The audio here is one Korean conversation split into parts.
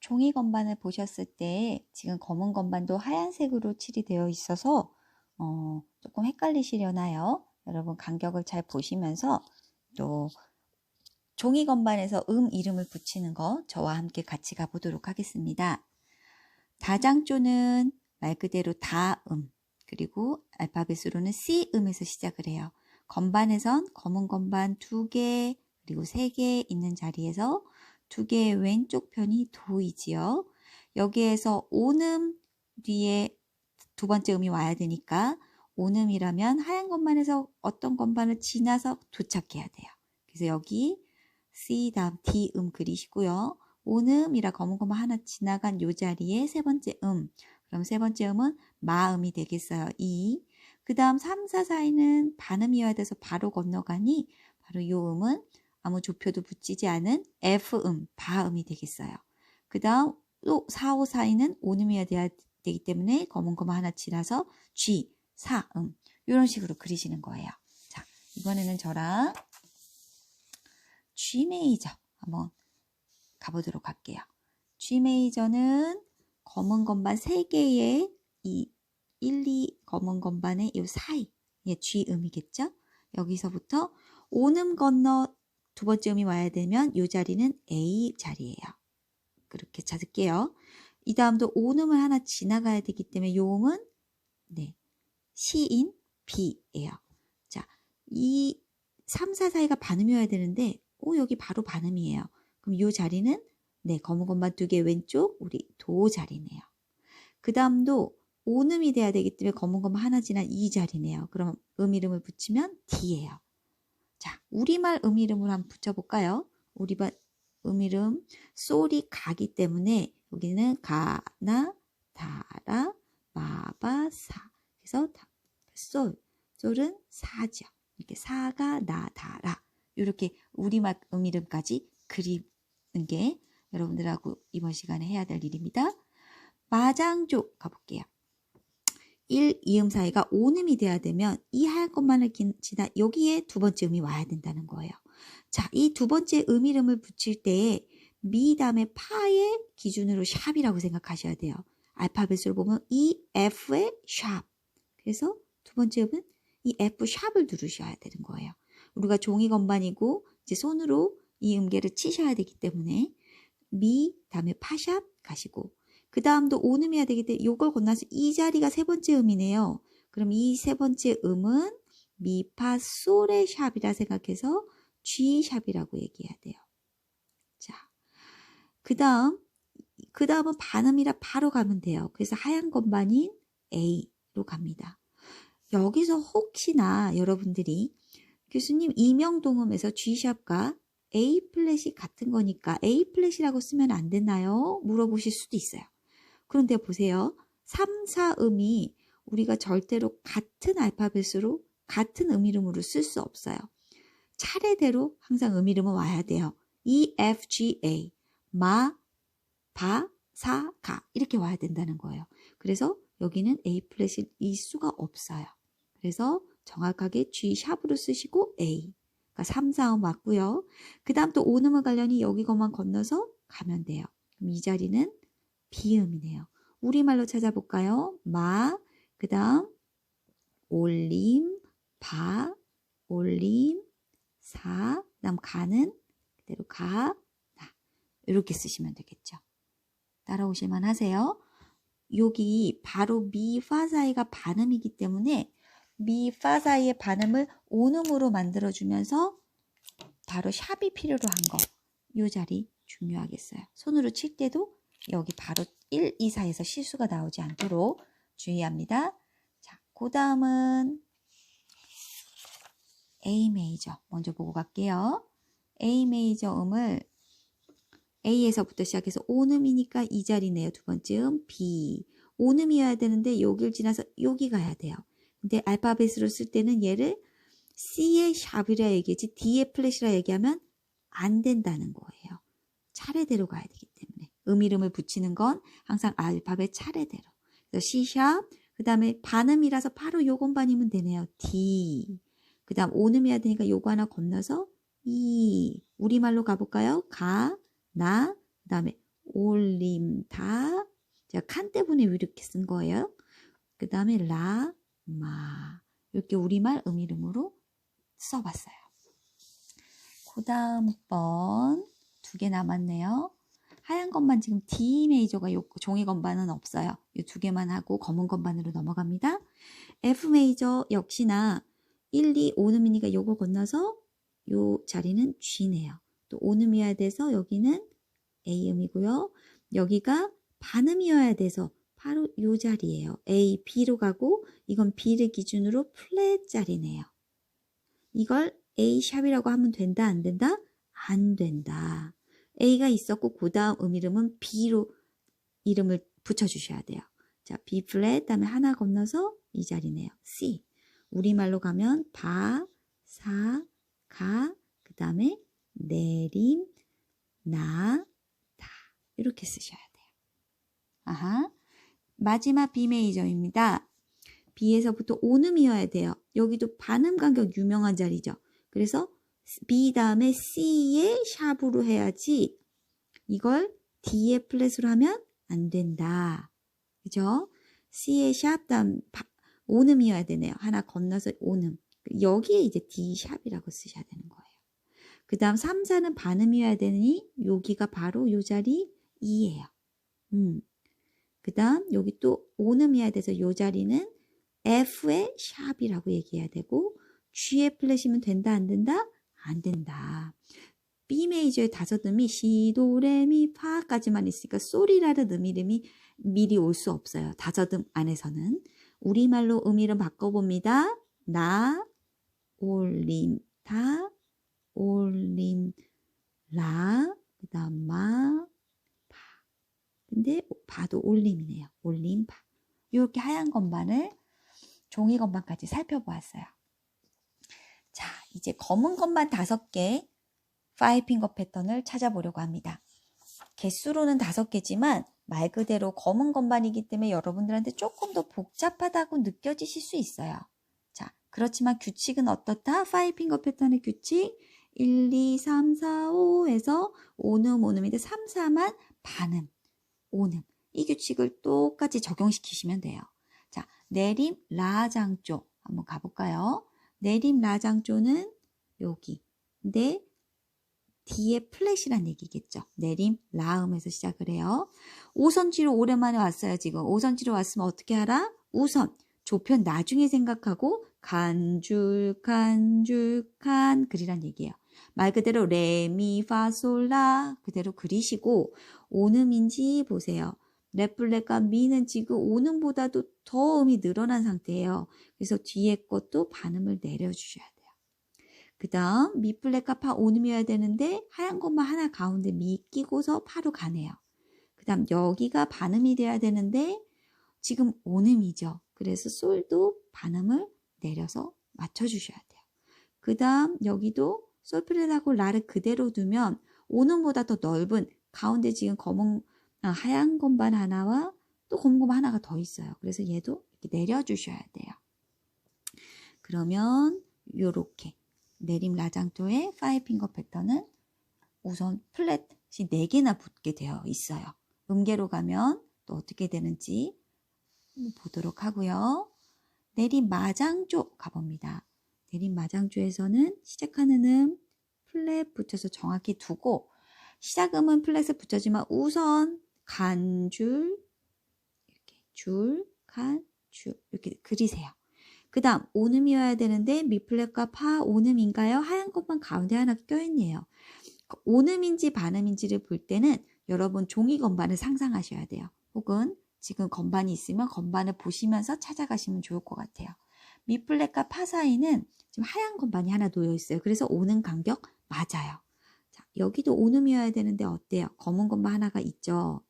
종이 건반을 보셨을 때 지금 검은 건반도 하얀색으로 칠이 되어 있어서 어, 조금 헷갈리시려나요? 여러분 간격을 잘 보시면서 또 종이 건반에서 음 이름을 붙이는 거 저와 함께 같이 가보도록 하겠습니다. 다장조는 말 그대로 다음 그리고 알파벳으로는 C음에서 시작을 해요. 건반에선 검은 건반 두 개, 그리고 세개 있는 자리에서 두 개의 왼쪽 편이 도이지요. 여기에서 오음 뒤에 두 번째 음이 와야 되니까 오음이라면 하얀 건반에서 어떤 건반을 지나서 도착해야 돼요. 그래서 여기 C 다음 D 음 그리시고요. 오음이라 검은 건반 하나 지나간 요 자리에 세 번째 음. 그럼 세 번째 음은 마음이 되겠어요. 이. 그 다음 3, 4 사이는 반음이어야 돼서 바로 건너가니 바로 요 음은 아무 조표도 붙이지 않은 F음, 바음이 되겠어요. 그 다음 또 4, 5 사이는 오음이어야 되기 때문에 검은 거만 하나 지나서 G, 사음 이런 식으로 그리시는 거예요. 자, 이번에는 저랑 G 메이저 한번 가보도록 할게요. G 메이저는 검은 건반 3개의 이 1, 2 검은 건반의 이 사이 예, G 음이겠죠? 여기서부터 오음 건너 두 번째 음이 와야 되면 이 자리는 A 자리예요. 그렇게 찾을게요. 이 다음도 오음을 하나 지나가야 되기 때문에 요 음은 네, C인 B예요. 자, 이 3, 4 사이가 반음이어야 되는데 오 여기 바로 반음이에요. 그럼 이 자리는 네, 검은 건반 두개 왼쪽 우리 도 자리네요. 그 다음도 오음이 돼야 되기 때문에 검은 것만 하나 지난 이 자리네요. 그럼 음 이름을 붙이면 D예요. 자, 우리말 음 이름을 한번 붙여볼까요? 우리말 음 이름 쏠이 가기 때문에 여기는 가나 다라 마바사 그래서 쏠 쏠은 사죠. 이렇게 사가 나다라 이렇게 우리말 음 이름까지 그리는 게 여러분들하고 이번 시간에 해야 될 일입니다. 마장조 가볼게요. 1, 2음 사이가 5음이 돼야 되면 이 하얀 것만을 지나 여기에 두 번째 음이 와야 된다는 거예요. 자, 이 두 번째 음 이름을 붙일 때에 미 다음에 파의 기준으로 샵이라고 생각하셔야 돼요. 알파벳으로 보면 이 F의 샵. 그래서 두 번째 음은 이 F 샵을 누르셔야 되는 거예요. 우리가 종이 건반이고 이제 손으로 이 음계를 치셔야 되기 때문에 미 다음에 파샵 가시고 그 다음도 오음이야 되기 때문에 이걸 건너서 이 자리가 세 번째 음이네요. 그럼 이 세 번째 음은 미파 솔의 샵이라 생각해서 G 샵이라고 얘기해야 돼요. 자, 그 다음 그 다음은 반음이라 바로 가면 돼요. 그래서 하얀 건반인 A로 갑니다. 여기서 혹시나 여러분들이 교수님 이명동음에서 G샵과 A 플랫이 같은 거니까 A 플랫이라고 쓰면 안 되나요? 물어보실 수도 있어요. 그런데 보세요. 3, 4음이 우리가 절대로 같은 알파벳으로 같은 음 이름으로 쓸 수 없어요. 차례대로 항상 음 이름은 와야 돼요. E, F, G, A, 마, 바, 사, 가 이렇게 와야 된다는 거예요. 그래서 여기는 A 플랫일 수가 없어요. 그래서 정확하게 G 샵으로 쓰시고 A. 그러니까 3, 4음 맞고요. 그 다음 또 5음을 관련이 여기 것만 건너서 가면 돼요. 그럼 이 자리는 비음이네요. 우리말로 찾아볼까요? 마, 그 다음 올림, 바, 올림, 사, 그 다음 가는 그대로 가, 나 이렇게 쓰시면 되겠죠. 따라오실만 하세요. 여기 바로 미, 파 사이가 반음이기 때문에 미, 파 사이의 반음을 온음으로 만들어주면서 바로 샵이 필요로 한 거. 이 자리 중요하겠어요. 손으로 칠 때도 여기 바로 1, 2, 4에서 실수가 나오지 않도록 주의합니다. 자, 그 다음은 A 메이저 먼저 보고 갈게요. A 메이저 음을 A에서부터 시작해서 오음이니까 이 자리네요. 두 번째 음 B. 오음이어야 되는데 여기를 지나서 여기 가야 돼요. 근데 알파벳으로 쓸 때는 얘를 C의 샵이라 얘기했지 D의 플랫이라 얘기하면 안 된다는 거예요. 차례대로 가야 되기 때문에. 음 이름을 붙이는 건 항상 알파벳 차례대로. C샵, 그 다음에 반음이라서 바로 요 건반이면 되네요. D. 그 다음 오음이어야 되니까 요거 하나 건너서 E. 우리말로 가볼까요? 가, 나, 그 다음에 올림 다. 제가 칸 때문에 이렇게 쓴 거예요. 그 다음에 라, 마. 이렇게 우리말 음이름으로 써봤어요. 그 다음 번 두 개 남았네요. 하얀 건반 지금 D 메이저가 요 종이 건반은 없어요. 이 두 개만 하고 검은 건반으로 넘어갑니다. F 메이저 역시나 1, 2, 5음이니까 요걸 건너서 요 자리는 G네요. 또 5음이어야 돼서 여기는 A음이고요. 여기가 반음이어야 돼서 바로 요 자리예요. A, B로 가고 이건 B를 기준으로 플랫 자리네요. 이걸 A 샵이라고 하면 된다 안 된다? 안 된다. A가 있었고 그 다음 음 이름은 B로 이름을 붙여주셔야 돼요. 자, B 플랫 다음에 하나 건너서 이 자리네요. C. 우리말로 가면 바, 사, 가, 그 다음에 내림, 나, 다 이렇게 쓰셔야 돼요. 아하. 마지막 B 메이저입니다. B에서부터 오음이어야 돼요. 여기도 반음 간격 유명한 자리죠. 그래서 B 다음에 C에 샵으로 해야지 이걸 D에 플랫으로 하면 안 된다. 그죠? C에 샵 다음 오음이어야 되네요. 하나 건너서 오음. 여기에 이제 D 샵이라고 쓰셔야 되는 거예요. 그 다음 3, 4는 반음이어야 되니 여기가 바로 요 자리 2예요. 음. 그 다음 여기 또 오음이어야 돼서 요 자리는 F의 샵이라고 얘기해야 되고 G의 플랫이면 된다 안 된다? 안 된다. B 메이저의 다섯 음이 시, 도, 레, 미, 파까지만 있으니까 소리라는 음 이름이 미리 올 수 없어요. 다섯 음 안에서는. 우리말로 음 이름 바꿔봅니다. 나, 올림, 다, 올림, 라, 그 다음 마, 파. 근데 바도 올림이네요. 올림, 파. 이렇게 하얀 건반을 종이 건반까지 살펴보았어요. 자, 이제 검은 건반 다섯 개 파이핑거 패턴을 찾아보려고 합니다. 개수로는 다섯 개지만 말 그대로 검은 건반이기 때문에 여러분들한테 조금 더 복잡하다고 느껴지실 수 있어요. 자, 그렇지만 규칙은 어떻다? 파이핑거 패턴의 규칙 1, 2, 3, 4, 5에서 5음, 5음인데 3, 4만 반음, 5음. 이 규칙을 똑같이 적용시키시면 돼요. 자, 내림 라장조 한번 가볼까요? 내림 라장조는 여기. 근데 뒤에 플랫이란 얘기겠죠. 내림 라음에서 시작을 해요. 오선지로 오랜만에 왔어요. 지금 오선지로 왔으면 어떻게 하라? 우선 조편 나중에 생각하고 간줄 간줄 간 그리란 얘기예요. 말 그대로 레미파솔라 그대로 그리시고 오음인지 보세요. 레플레가 미는 지금 오음보다도 더 음이 늘어난 상태예요. 그래서 뒤에 것도 반음을 내려주셔야 돼요. 그 다음 미플레가 파 오음이어야 되는데 하얀 것만 하나 가운데 미 끼고서 파로 가네요. 그 다음 여기가 반음이 돼야 되는데 지금 오음이죠. 그래서 솔도 반음을 내려서 맞춰주셔야 돼요. 그 다음 여기도 솔플랫하고 라를 그대로 두면 오음보다 더 넓은 가운데 지금 검은 아, 하얀 건반 하나와 또 건반 하나가 더 있어요. 그래서 얘도 이렇게 내려주셔야 돼요. 그러면 이렇게 내림 라장조의 파이핑거 패턴은 우선 플랫이 4개나 붙게 되어 있어요. 음계로 가면 또 어떻게 되는지 보도록 하고요. 내림 마장조 가봅니다. 내림 마장조에서는 시작하는 음 플랫 붙여서 정확히 두고 시작음은 플랫에 붙여지만 우선 간줄 이렇게 줄, 간, 줄 이렇게 그리세요. 그 다음 오음이어야 되는데 미플랫과 파 오음인가요? 하얀 것만 가운데 하나 껴있네요. 오음인지 반음인지를 볼 때는 여러분 종이 건반을 상상하셔야 돼요. 혹은 지금 건반이 있으면 건반을 보시면서 찾아가시면 좋을 것 같아요. 미플랫과 파 사이는 지금 하얀 건반이 하나 놓여 있어요. 그래서 오는 간격 맞아요. 자, 여기도 오음이어야 되는데 어때요? 검은 건반 하나가 있죠.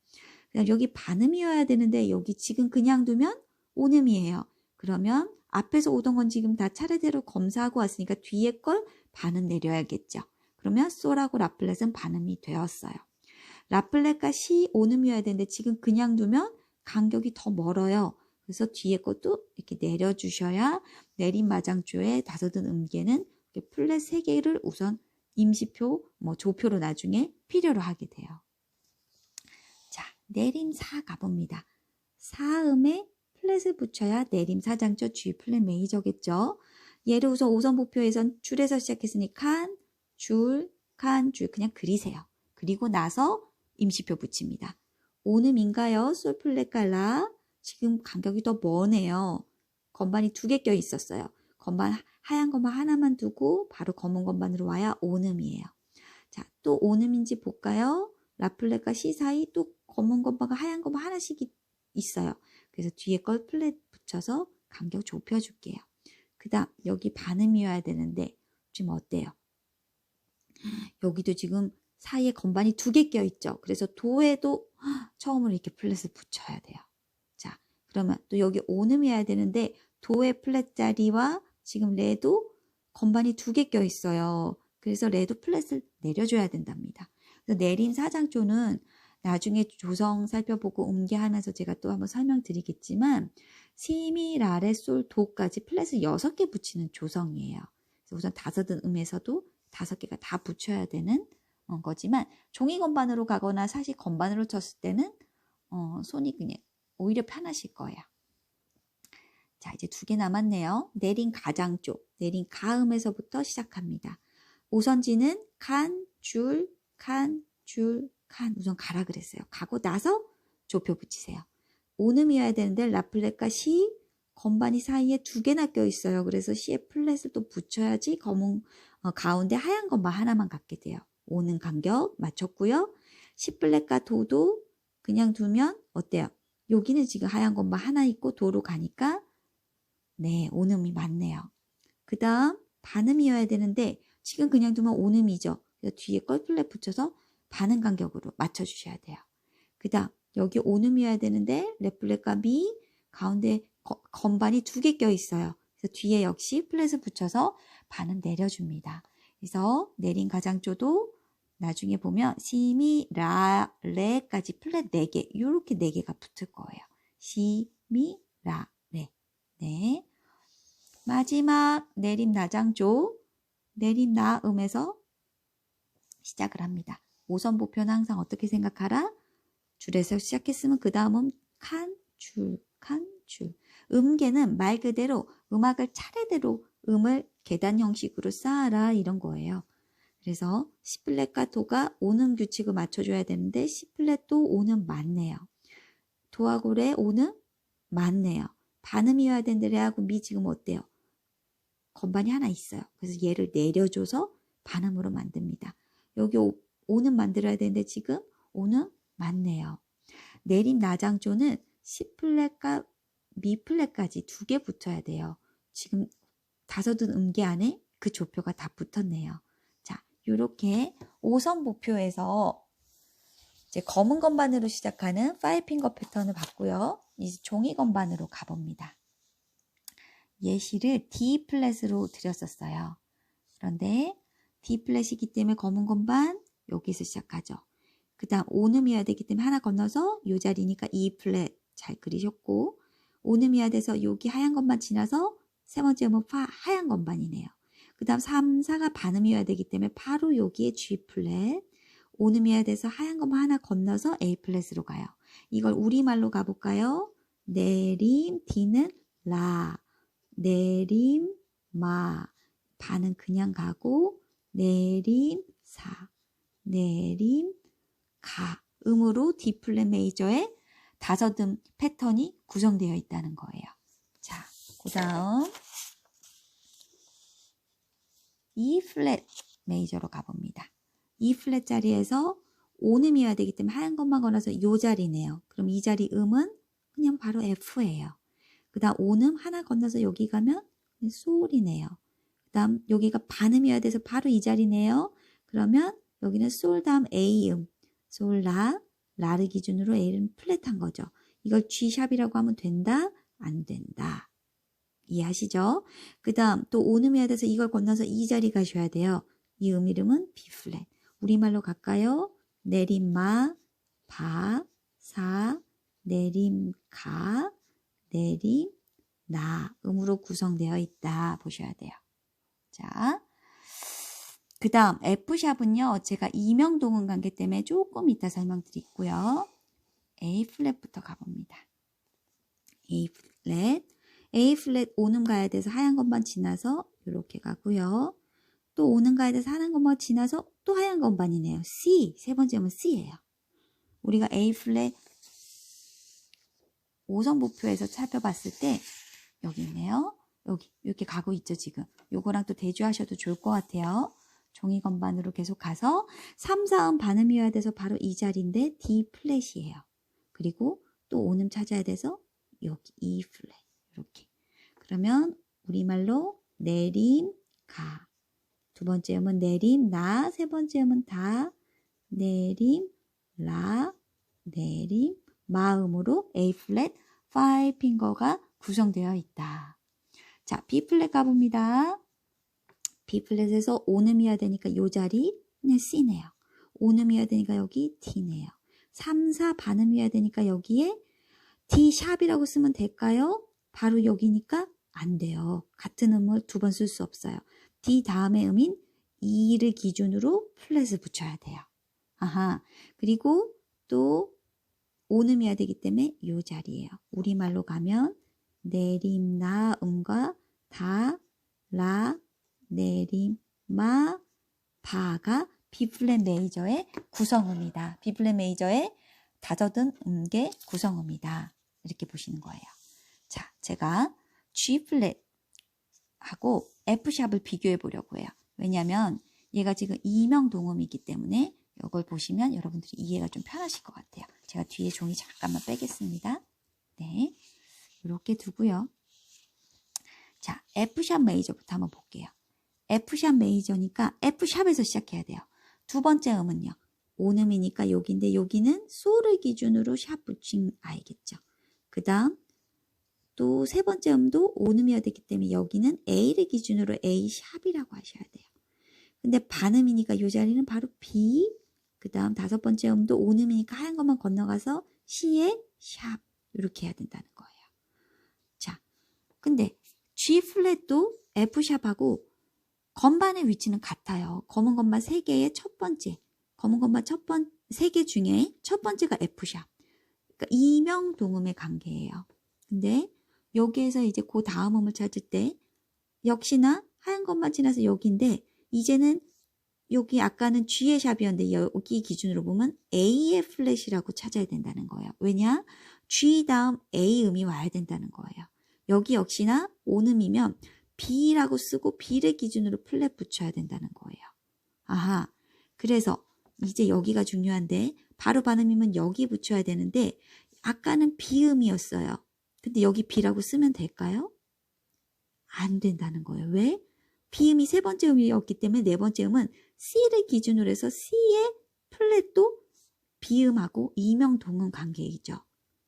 여기 반음이어야 되는데 여기 지금 그냥 두면 오음이에요. 그러면 앞에서 오던 건 지금 다 차례대로 검사하고 왔으니까 뒤에 걸 반음 내려야겠죠. 그러면 소라고 라플렛은 반음이 되었어요. 라플렛과 시 오음이어야 되는데 지금 그냥 두면 간격이 더 멀어요. 그래서 뒤에 것도 이렇게 내려주셔야 내림마장조의 다섯은 음계는 플랫 3개를 우선 임시표, 뭐 조표로 나중에 필요로 하게 돼요. 내림 사 가봅니다. 사음에 플랫을 붙여야 내림 사장조 G 플랫 메이저겠죠. 얘를 우선 오선 보표에선 줄에서 시작했으니 칸, 줄, 칸, 줄 그냥 그리세요. 그리고 나서 임시표 붙입니다. 오음인가요? 솔 플랫 깔라. 지금 간격이 더 머네요. 건반이 두 개 껴 있었어요. 건반 하얀 것만 하나만 두고 바로 검은 건반으로 와야 오음이에요. 자, 또 오음인지 볼까요? 라플렛과 C 사이 또 검은 건반과 하얀 것만 하나씩 있어요. 그래서 뒤에 걸 플랫 붙여서 간격 좁혀줄게요. 그 다음 여기 반음이어야 되는데 지금 어때요? 여기도 지금 사이에 건반이 두 개 껴있죠. 그래서 도에도 처음으로 이렇게 플랫을 붙여야 돼요. 자, 그러면 또 여기 오음이어야 되는데 도의 플랫 자리와 지금 레도 건반이 두 개 껴있어요. 그래서 레도 플랫을 내려줘야 된답니다. 그래서 내림 사장조는 나중에 조성 살펴보고 옮겨하면서 제가 또 한번 설명드리겠지만 시미, 라레, 솔, 도까지 플랫을 6개 붙이는 조성이에요. 그래서 우선 다섯은 음에서도 다섯 개가 다 붙여야 되는 어, 거지만 종이 건반으로 가거나 사실 건반으로 쳤을 때는 어, 손이 그냥 오히려 편하실 거예요. 자 이제 두 개 남았네요. 내린 가장조, 내린 가음에서부터 시작합니다. 오선지는 칸, 줄, 칸, 줄, 칸 우선 가라 그랬어요. 가고 나서 조표 붙이세요. 오음이어야 되는데 라플렛과 시 건반이 사이에 두 개나 껴 있어요. 그래서 C에 플랫을 또 붙여야지 검은 어, 가운데 하얀 것만 하나만 갖게 돼요. 오는 간격 맞췄고요. C 플랫과 도도 그냥 두면 어때요? 여기는 지금 하얀 것만 하나 있고 도로 가니까 네 오음이 맞네요. 그 다음 반음이어야 되는데 지금 그냥 두면 오음이죠. 뒤에 걸 플랫 붙여서 반응 간격으로 맞춰주셔야 돼요. 그 다음 여기 오음이어야 되는데 레플렛과 미 가운데 거, 건반이 두 개 껴 있어요. 그래서 뒤에 역시 플랫을 붙여서 반은 내려줍니다. 그래서 내린 가장조도 나중에 보면 시미, 라, 레까지 플랫 4개 이렇게 4개가 붙을 거예요. 시, 미, 라, 레. 네. 마지막 내림 나장조 내림 나음에서 시작을 합니다. 오선 보표는 항상 어떻게 생각하라? 줄에서 시작했으면 그 다음은 칸, 줄, 칸, 줄. 음계는 말 그대로 음악을 차례대로 음을 계단 형식으로 쌓아라 이런 거예요. 그래서 C플랫과 도가 오는 규칙을 맞춰줘야 되는데 C플랫도 오는 맞네요. 도하고 레 오는 맞네요. 반음이어야 되는데 레하고 미 지금 어때요? 건반이 하나 있어요. 그래서 얘를 내려줘서 반음으로 만듭니다. 여기 오, 오는 만들어야 되는데 지금 오는 맞네요. 내림 나장조는 C플랫과 미플랫까지 두 개 붙어야 돼요. 지금 다섯은 음계 안에 그 조표가 다 붙었네요. 자, 이렇게 5선 보표에서 이제 검은 건반으로 시작하는 파이핑거 패턴을 봤고요. 이제 종이 건반으로 가봅니다. 예시를 D 플랫으로 드렸었어요. 그런데 D 플랫이기 때문에 검은 건반 여기서 시작하죠. 그 다음 오음이어야 되기 때문에 하나 건너서 이 자리니까 E 플랫 잘 그리셨고 오음이어야 돼서 여기 하얀 것만 지나서 세 번째 음은 파, 하얀 건반이네요. 그 다음 3, 4가 반음이어야 되기 때문에 바로 여기에 G 플랫 오음이어야 돼서 하얀 것만 하나 건너서 A 플랫으로 가요. 이걸 우리말로 가볼까요? 내림, D는 라, 내림, 마, 반은 그냥 가고 내림, 사, 내림, 가 음으로 D 플랫 메이저의 다섯 음 패턴이 구성되어 있다는 거예요. 자, 그 다음 E 플랫 메이저로 가봅니다. E 플랫 자리에서 5음이어야 되기 때문에 하얀 것만 걸어서 이 자리네요. 그럼 이 자리 음은 그냥 바로 F예요. 그 다음 5음 하나 건너서 여기 가면 솔이네요. 그 다음 여기가 반음이어야 돼서 바로 이 자리네요. 그러면 여기는 솔 다음 A음, 솔, 라, 라를 기준으로 A는 플랫한 거죠. 이걸 G샵이라고 하면 된다? 안 된다. 이해하시죠? 그 다음 또 오음해야 돼서 이걸 건너서 이 자리 가셔야 돼요. 이 음 이름은 B 플랫. 우리말로 갈까요? 내림마, 바, 사, 내림, 가, 내림, 나 음으로 구성되어 있다 보셔야 돼요. 자, 그 다음 F샵은요. 제가 이명동은 관계 때문에 조금 이따 설명드리고요. A 플랫부터 가봅니다. A 플랫. A 플랫 오는 가야 돼서 하얀 것만 지나서 이렇게 가고요. 또 오는 가야 돼서 하얀 것만 지나서 또 하얀 것만이네요. C. 세 번째 음은 C예요. 우리가 A 플랫 5선 보표에서 살펴봤을 때 여기 있네요. 여기 이렇게 가고 있죠 지금. 요거랑 또 대조하셔도 좋을 것 같아요. 종이 건반으로 계속 가서 3, 4음 반음이어야 돼서 바로 이 자리인데 D 플랫이에요. 그리고 또 오음 찾아야 돼서 여기 E 플랫 이렇게. 그러면 우리말로 내림 가. 두 번째 음은 내림 나. 세 번째 음은 다 내림 라 내림 마음으로 A 플랫 5 핑거가 구성되어 있다. 자, B 플랫 가봅니다. B 플랫에서 오음이어야 되니까 요 자리 네, C네요. 오음이어야 되니까 여기 D네요. 3, 4 반음이어야 되니까 여기에 D 샵이라고 쓰면 될까요? 바로 여기니까 안 돼요. 같은 음을 두 번 쓸 수 없어요. D 다음에 음인 E를 기준으로 플랫을 붙여야 돼요. 아하. 그리고 또 오음이어야 되기 때문에 요 자리예요. 우리말로 가면 내림 나 음과 다 라 내림 마 바가 B 플랫 메이저의 구성음이다. B 플랫 메이저의 다져든 음계 구성음이다. 이렇게 보시는 거예요. 자, 제가 G 플랫 하고 F 샵을 비교해 보려고 해요. 왜냐하면 얘가 지금 이명 동음이기 때문에 이걸 보시면 여러분들이 이해가 좀 편하실 것 같아요. 제가 뒤에 종이 잠깐만 빼겠습니다. 네, 이렇게 두고요. 자, F샵 메이저부터 한번 볼게요. F샵 메이저니까 F샵에서 시작해야 돼요. 두 번째 음은요. 오음이니까 여기인데 여기는 소를 기준으로 샵 붙인 아이겠죠. 그 다음 또 세 번째 음도 오음이어야 되기 때문에 여기는 A를 기준으로 A 샵이라고 하셔야 돼요. 근데 반음이니까 이 자리는 바로 B 그 다음 다섯 번째 음도 오음이니까 하얀 것만 건너가서 C에 샵 이렇게 해야 된다는 거예요. 자, 근데 G 플랫도 F 샵하고 건반의 위치는 같아요. 검은 건반 3개의 첫 번째, 검은 건반 첫 번, 3개 중에 첫 번째가 F샵. 그러니까 이명 동음의 관계예요. 근데 여기에서 이제 그 다음 음을 찾을 때 역시나 하얀 것만 지나서 여기인데 이제는 여기 아까는 G의 샵이었는데 여기 기준으로 보면 A의 플랫이라고 찾아야 된다는 거예요. 왜냐? G 다음 A 음이 와야 된다는 거예요. 여기 역시나 오음이면 B라고 쓰고 B를 기준으로 플랫 붙여야 된다는 거예요. 아하. 그래서 이제 여기가 중요한데 바로 반음이면 여기 붙여야 되는데 아까는 B음이었어요. 근데 여기 B라고 쓰면 될까요? 안 된다는 거예요. 왜? B음이 세 번째 음이었기 때문에 네 번째 음은 C를 기준으로 해서 C의 플랫도 B음하고 이명 동음 관계이죠.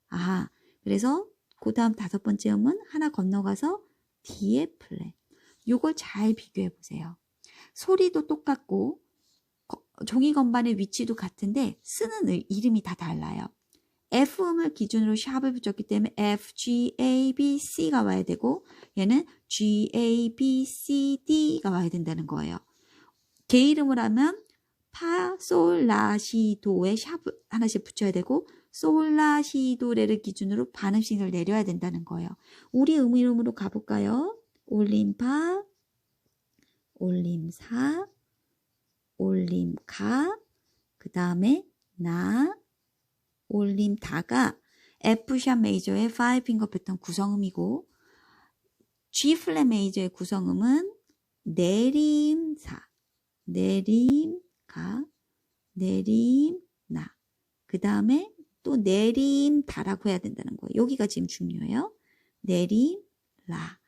아, 그래서 그 다음 다섯 번째 음은 하나 건너가서 D의 플랫. 요걸 잘 비교해 보세요. 소리도 똑같고 종이 건반의 위치도 같은데 쓰는 이름이 다 달라요. F음을 기준으로 샵을 붙였기 때문에 F, G, A, B, C가 와야 되고 얘는 G, A, B, C, D가 와야 된다는 거예요. 개 이름을 하면 파, 솔, 라, 시, 도에 샵을 하나씩 붙여야 되고 솔, 라, 시, 도, 레를 기준으로 반음씩을 내려야 된다는 거예요. 우리 음 이름으로 가볼까요? 올림파, 올림사, 올림가, 그 다음에 나, 올림다가 F샵 메이저의 5핑거 패턴 구성음이고 G 플랫 메이저의 구성음은 내림사, 내림가, 내림나. 그 다음에 또 내림다라고 해야 된다는 거예요. 여기가 지금 중요해요. 내림라.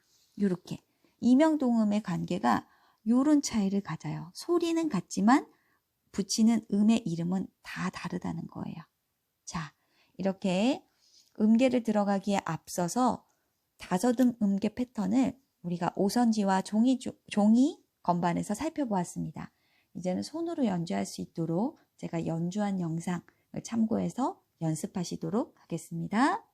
요렇게. 이명동음의 관계가 요런 차이를 가져요. 소리는 같지만 붙이는 음의 이름은 다 다르다는 거예요. 자, 이렇게 음계를 들어가기에 앞서서 다섯음 음계 패턴을 우리가 오선지와 종이, 종이 건반에서 살펴보았습니다. 이제는 손으로 연주할 수 있도록 제가 연주한 영상을 참고해서 연습하시도록 하겠습니다.